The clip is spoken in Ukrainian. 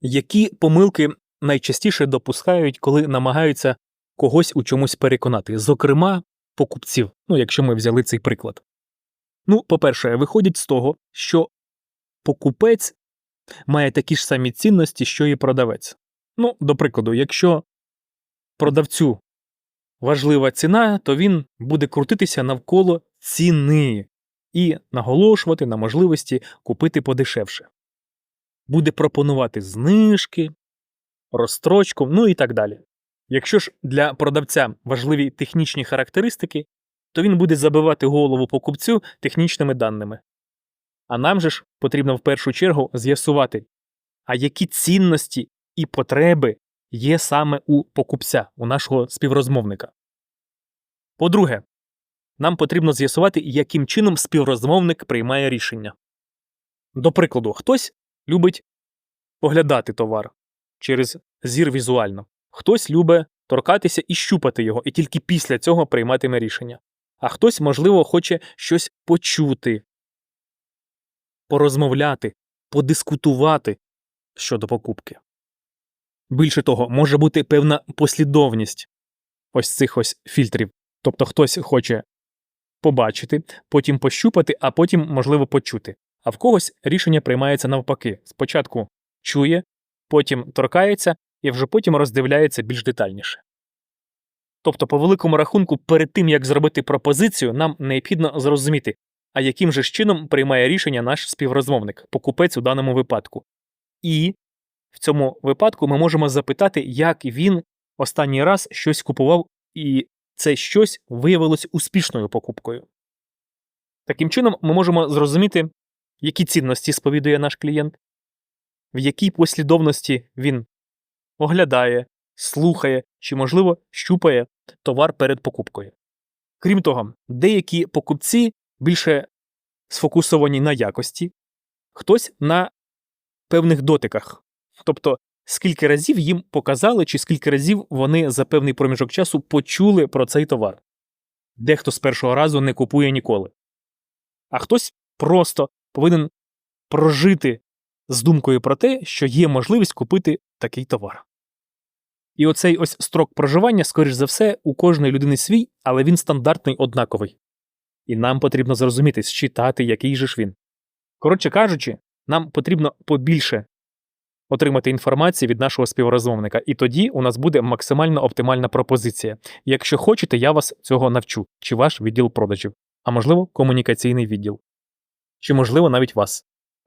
Які помилки найчастіше допускають, коли намагаються когось у чомусь переконати, зокрема, покупців, ну, якщо ми взяли цей приклад. Ну, по-перше, виходять з того, що покупець має такі ж самі цінності, що і продавець. Ну, до прикладу, якщо продавцю важлива ціна, то він буде крутитися навколо ціни і наголошувати на можливості купити подешевше. Буде пропонувати знижки, розстрочку, ну і так далі. Якщо ж для продавця важливі технічні характеристики, то він буде забивати голову покупцю технічними даними. А нам же ж потрібно в першу чергу з'ясувати, а які цінності і потреби є саме у покупця, у нашого співрозмовника. По-друге, нам потрібно з'ясувати, яким чином співрозмовник приймає рішення. До прикладу, хтось любить поглядати товар через зір візуально, хтось любить торкатися і щупати його, і тільки після цього прийматиме рішення. А хтось, можливо, хоче щось почути, порозмовляти, подискутувати щодо покупки. Більше того, може бути певна послідовність ось цих ось фільтрів. Тобто хтось хоче побачити, потім пощупати, а потім, можливо, почути. А в когось рішення приймається навпаки. Спочатку чує, потім торкається і вже потім роздивляється більш детальніше. Тобто, по великому рахунку, перед тим як зробити пропозицію, нам необхідно зрозуміти, а яким же чином приймає рішення наш співрозмовник, покупець у даному випадку. І в цьому випадку ми можемо запитати, як він останній раз щось купував, і це щось виявилось успішною покупкою. Таким чином, ми можемо зрозуміти, які цінності сповідує наш клієнт, в якій послідовності він оглядає, слухає чи, можливо, щупає товар перед покупкою. Крім того, деякі покупці більше сфокусовані на якості, хтось на певних дотиках. Тобто, скільки разів їм показали, чи скільки разів вони за певний проміжок часу почули про цей товар. Дехто з першого разу не купує ніколи. А хтось просто повинен прожити з думкою про те, що є можливість купити такий товар. І оцей ось строк проживання, скоріш за все, у кожної людини свій, але він стандартний однаковий. І нам потрібно зрозуміти, считати, який же ж він. Коротше кажучи, нам потрібно побільше отримати інформації від нашого співрозмовника, і тоді у нас буде максимально оптимальна пропозиція. Якщо хочете, я вас цього навчу, чи ваш відділ продажів, а можливо, комунікаційний відділ, чи можливо навіть вас.